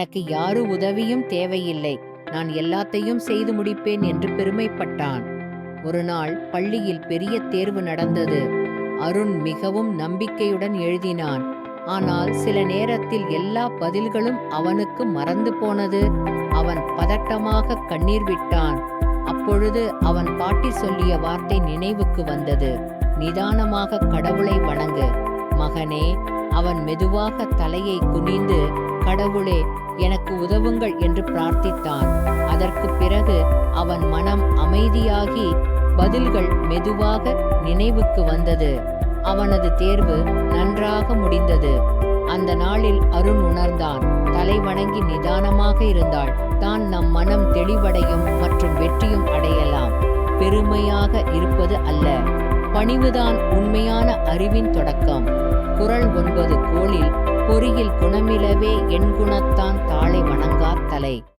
எனக்கு யாரு உதவியும் தேவையில்லை. நான் எல்லாத்தையும் செய்து முடிப்பேன் என்று பெருமைப்பட்டான். ஒரு நாள் பள்ளியில் பெரிய தேர்வு நடந்தது. அருண் மிகவும் நம்பிக்கையுடன் எழுதினான். ஆனால் சில நேரத்தில் எல்லா பதில்களும் அவனுக்கு மறந்து போனது. அவன் பதட்டமாக கண்ணீர் விட்டான். அப்பொழுது அவன் பாட்டி சொல்லிய வார்த்தை நினைவுக்கு வந்தது. நிதானமாக கடவுளை வணங்கு. மகனே. அவன் மெதுவாக தலையை குனிந்து கடவுளே உதவுங்கள் என்று பிரார்த்தித்தான். அதற்கு பிறகு அவன் மனம் அமைதியாகி பதில்கள் மெதுவாக நினைவுக்கு வந்தது. அவனது தேர்வு நன்றாக முடிந்தது. அந்த நாளில் அருண் உணர்ந்தான். தலை வணங்கி நிதானமாக இருந்தாள். தான் நம் மனம் தெளிவடையும் மற்றும் வெற்றியும் அடையலாம். பெருமையாக இருப்பது அல்ல. பணிவுதான் உண்மையான அறிவின் தொடக்கம். குரல் ஒன்பது. கோளில் பொறியில் குணமிலவே என் குணத்தான் தாளை வணங்காத் தலை.